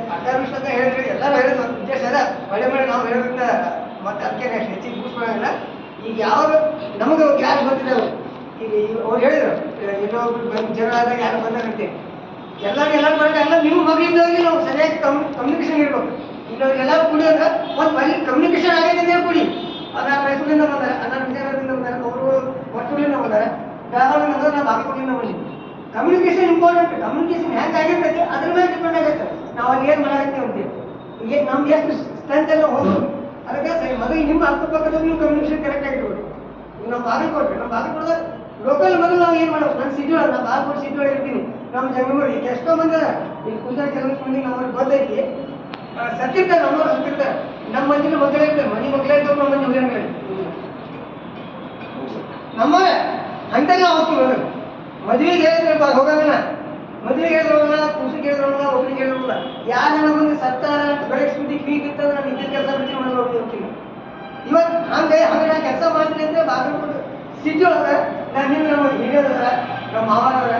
ವಿಷಯ ಹೇಳಿದ್ರೆ ಎಲ್ಲರೂ ಹೇಳಿದ್ರು ನಮ್ಮ ಉದ್ದೇಶ ಅದ ಮಳೆ ಮಳೆ ನಾವು ಹೇಳೋದ್ರಿಂದ ಮತ್ತೆ ಅದಕ್ಕೆ ಹೆಚ್ಚಿಗೆ ಕೂಸ್ಕೊಳ್ಳೋಂಗಿಲ್ಲ ಈಗ ಯಾವಾಗ ನಮಗೆ ಗ್ಯಾಸ್ ಬಂದಿದ್ದಾವೆ ಈಗ ಅವ್ರು ಹೇಳಿದ್ರು ಇನ್ನೊಬ್ರು ಬಂದು ಜನ ಆದಾಗ ಯಾರು ಬಂದಾರಂತೆ ಎಲ್ಲರೂ ಎಲ್ಲರೂ ಬರೋದು ಎಲ್ಲ ನಿಮ್ಮ ಮಗಳಿಂದಾಗಿ ನಾವು ಸರಿಯಾಗಿ ಕಮ್ ಕಮ್ಯುನಿಕೇಶನ್ ಇರ್ಬೇಕು. ಈಗ ಎಲ್ಲರೂ ಕುಡಿಯೋದ್ರೆ ಒಂದು ಅಲ್ಲಿ ಕಮ್ಯುನಿಕೇಶನ್ ಆಗಿದೆ ಕೊಡಿ ಅದ ಮೈಸೂರಿಂದ ಬಂದಾರೆ ಅನ್ನ ವಿಜಯನಗರದಿಂದ ಬಂದಾರೆ, ಅವರು ಒಟ್ಟೂರಿಂದ ಬಂದಾರೆ. ಬೆಳಗಾವಿಯಿಂದ ಬಂದ್ರೆ, ನಾವು ಬಾಗಲಕೋಟೆಯಿಂದ ಬಂದಿವಿ ಕಮ್ಯುನಿಕೇಶನ್ ಇಂಪಾರ್ಟೆಂಟ್ ಕಮ್ಯುನಿಕೇಶನ್ ಹೆಂಗೆ ಆಗಿರ್ತೈತಿ? ಅದ್ರ ಮೇಲೆ ಡಿಪೆಂಡ್ ಆಗುತ್ತೆ ನಾವು ಅಲ್ಲಿ ಏನು ಮಾಡಾಕತ್ತೀವಿ ಅಂತೀವಿ ಈಗ ನಮ್ಗೆ ಎಷ್ಟು ಸ್ಟ್ರೆಂತ್ ಎಲ್ಲ ಹೋಗೋದು ಅದಕ್ಕೆ ಸರಿ ಮೊದಲು ನಿಮ್ಮ ಅಕ್ಕಪಕ್ಕದಲ್ಲಿ ನೀವು ಕಮ್ಯುನಿಕೇಶನ್ ಕರೆಕ್ಟ್ ಆಗಿರ್ಬೋದು ಈಗ ನಾವು ಬಾಗಲಕೋಟೆ ನಮ್ಮ ಬಾಗಲಕೋಟೆ ಲೋಕಲ್ ಮೊದಲು ನಾವು ಏನು ಮಾಡೋದು? ನಾನು ಸಿಟಿ ಒಳಗೆ ನಾನು ಬಾಗಲಕೋಟೆ ಸಿಟಿ ಒಳಗೆ ಇರ್ತೀನಿ. ನಮ್ಮ ಜಂಗಮೂರಿ ಈಗ ಎಷ್ಟೋ ಮಂದಿ ಈಗ ಕುಂತ ಕೆಲವೊಂದು ಮಂದಿ ನಮ್ಮವ್ರಿಗೆ ಗೊತ್ತೈತಿ. ಸತ್ತಿರ್ತಾರೆ ನಮ್ಮವ್ರು ಸತ್ತಿರ್ತಾರೆ. ನಮ್ಮ ಮಂದಿನ ಮಕ್ಕಳೇ ಇರ್ತಾರೆ. ಮನೆ ಮಕ್ಕಳೇ ಇದ್ದವ್ರು ನಮ್ಮ ಮಂದಿ ಮಗಳೇ ನಮ್ಮ ಅಂತೆಲ್ಲ ಹೋಗ್ತೀವಿ ಹೋದ್ರೆ ಮದುವೆಗೆ ಹೇಳಿದ್ರಪ್ಪ ಹೋಗಲ್ಲ. ಮದುವೆಗೆ ಹೇಳಿದ್ರೆ ಹೋಗಲ್ಲ ಕೂಸಿಗೆ ಹೇಳಿದ್ರೆ ಹೋಗಲ್ಲ ಒಬ್ಬನಿಗೆ ಹೇಳಿದ್ರೆ ಹೋಗಲ್ಲ. ಯಾರು ಮುಂದೆ ಸತ್ತಾರ ಅಂತ ಬೆಳಗ್ಗೆ ಸುದ್ದಿ ಕಿವಿ ನಾನು ಇದ್ದ ಕೆಲಸ ಬಿಟ್ಟು ಮಾಡೋದು ಹೋಗಿ ಹೋಗ್ತೀನಿ. ಇವತ್ತು ಹಂಗೆ ಹಂಗೆ ನಾನು ಕೆಲಸ ಮಾಡ್ತೀನಿ ಅಂದ್ರೆ ಬಾಗಲಕೋಟೆ ಸಿಟಿ ಒಳಗೆ ನಾನು ನಿನ್ನ ನಮ್ಮ ಹಿರಿಯರದಾರ ನಮ್ಮ ಮಾವನವರ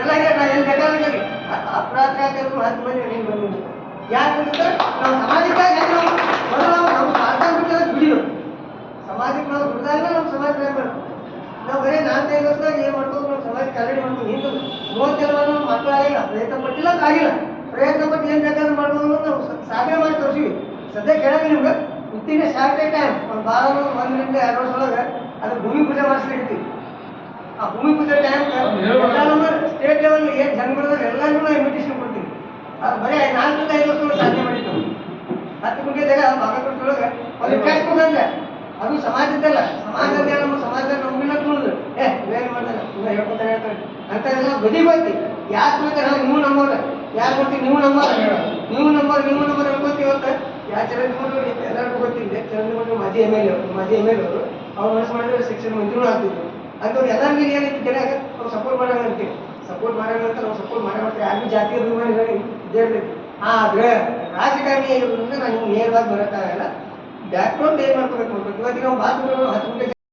ಎಲ್ಲ ಇದೆ ನಾನು ಎಲ್ಲಿ ಬೇಕಾದ್ರೆ ಅಪರಾಧ ಹತ್ತು ಮಂದಿ ನೀನು ಬಂದು ಯಾಕಂದ್ರೆ ನಾವು ಸಮಾಜಕ್ಕಾಗಿ ಹೆಂಗೆ ನಾವು ಮೊದಲು ನಾವು ನಮ್ಮ ಸ್ವಾರ್ಥ ಬಿಟ್ಟು ದುಡಿಯೋದು ಸಮಾಜಕ್ಕೆ ನಾವು ದುಡ್ದಾಗ ನಮ್ಮ ಸಮಾಜ ಬೇಕು ನಾವು ಬರೀ ನಾಲ್ಕೈದು ವರ್ಷದಾಗ ಏನು ಮಾಡ್ಕೊಂಡು ನಮ್ಮ ಸಮಾಜಕ್ಕೆ ಆಲ್ರೆಡಿ ಮಾಡ್ಕೊಂಡು ಮೂವತ್ತೆರಡು ನಮ್ಮ ಮಕ್ಕಳಾಗಿಲ್ಲ ಪ್ರಯತ್ನ ಪಟ್ಟಿಲ್ಲ ಆಗಿಲ್ಲ. ಪ್ರಯತ್ನ ಪಟ್ಟು ಏನ್ ಬೇಕಾದ್ರೂ ಮಾಡ್ಬೋದು ನಾವು ಸಾಧನೆ ಮಾಡಿ ತೋರಿಸಿವಿ ಸದ್ಯ ಕೇಳಂಗ ನಿಮ್ಗೆ ಉತ್ತಿನ ಶಾರ್ಟೇ ಟೈಮ್ ಒಂದು ಬಾರ ಒಂದರಿಂದ ಎರಡು ವರ್ಷ ಒಳಗೆ ಅದು ಭೂಮಿ ಪೂಜೆ ಮಾಡಿಸ್ಲಿಕ್ಕೆ ಆ ಭೂಮಿ ಪೂಜೆ ಟೈಮ್ ಸ್ಟೇಟ್ ಲೆವೆಲ್ ಏನು ಜನಗಳದಾಗ ಎಲ್ಲರಿಗೂ ನಾವು ಇನ್ವಿಟೇಷನ್ ಕೊಡ್ತೀವಿ. ಅದು ಬರೀ ನಾಲ್ಕರಿಂದ ಐದು ವರ್ಷ ಸಾಧನೆ ಮಾಡಿತ್ತು. ಹತ್ತು ಗುಂಟೆ ಜಾಗ ಬಾಗಲಕೋಟೆಯೊಳಗೆ ಒಂದು ಕ್ಯಾಶ್ ಅದು ಸಮಾಜದ್ದಲ್ಲ. ಸಮಾಜದ ಎಲ್ಲ ಬದಿ ಬಂತಿ ಯಾಕೆ ಬೇಕಾದ್ರೆ ನೀವು ನಂಬರ್ ಯಾರು ಬರ್ತೀವಿ ನೀವು ನಂಬರ್ ನೀವು ನಂಬರ್ ನೀವು ನಂಬರ್ ಹೇಳ್ಕೊತೀವಿ ಅಂತ ಯಾ ಚರಂದ್ರ ಎಲ್ಲರಿಗೂ ಗೊತ್ತಿದೆ. ಚರಂದ್ರ ಮಾಜಿ ಎಂ ಎಲ್ ಎ ಮಾಜಿ ಎಂ ಎಲ್ ಅವರು. ಅವ್ರು ಮನಸ್ಸು ಮಾಡಿದ್ರೆ ಶಿಕ್ಷಣ ಮಂತ್ರಿಗಳು ಆಗ್ತಿದ್ರು. ಅಂತವ್ರು ಎಲ್ಲರಿಗೂ ಏನೈತಿ ಜನ ಅವ್ರು ಸಪೋರ್ಟ್ ಮಾಡೋಣ ಅಂತೀವಿ ಸಪೋರ್ಟ್ ಮಾಡೋಣ ಅಂತ ನಾವು ಸಪೋರ್ಟ್ ಮಾಡೇ ಮಾಡ್ತೀವಿ ಯಾರಿಗೂ ಜಾತಿ ಅಭಿಮಾನಿ ಇದೇ ಇರ್ತೈತಿ ಆದ್ರೆ ರಾಜಕಾರಣಿ ಇರೋದ್ರಿಂದ ನಾನು ನೇರವಾಗಿ ಬರೋಕ್ಕಾಗಲ್ಲ. ಬ್ಯಾಕ್ಗ್ರೌಂಡ್ ಏನ್ ಮಾಡ್ಕೋಬೇಕು ಇವತ್ತಿಗೆ ನಾವು ಬಾತ್ರೂಮ್ ಹತ್ತು ಗಂಟೆ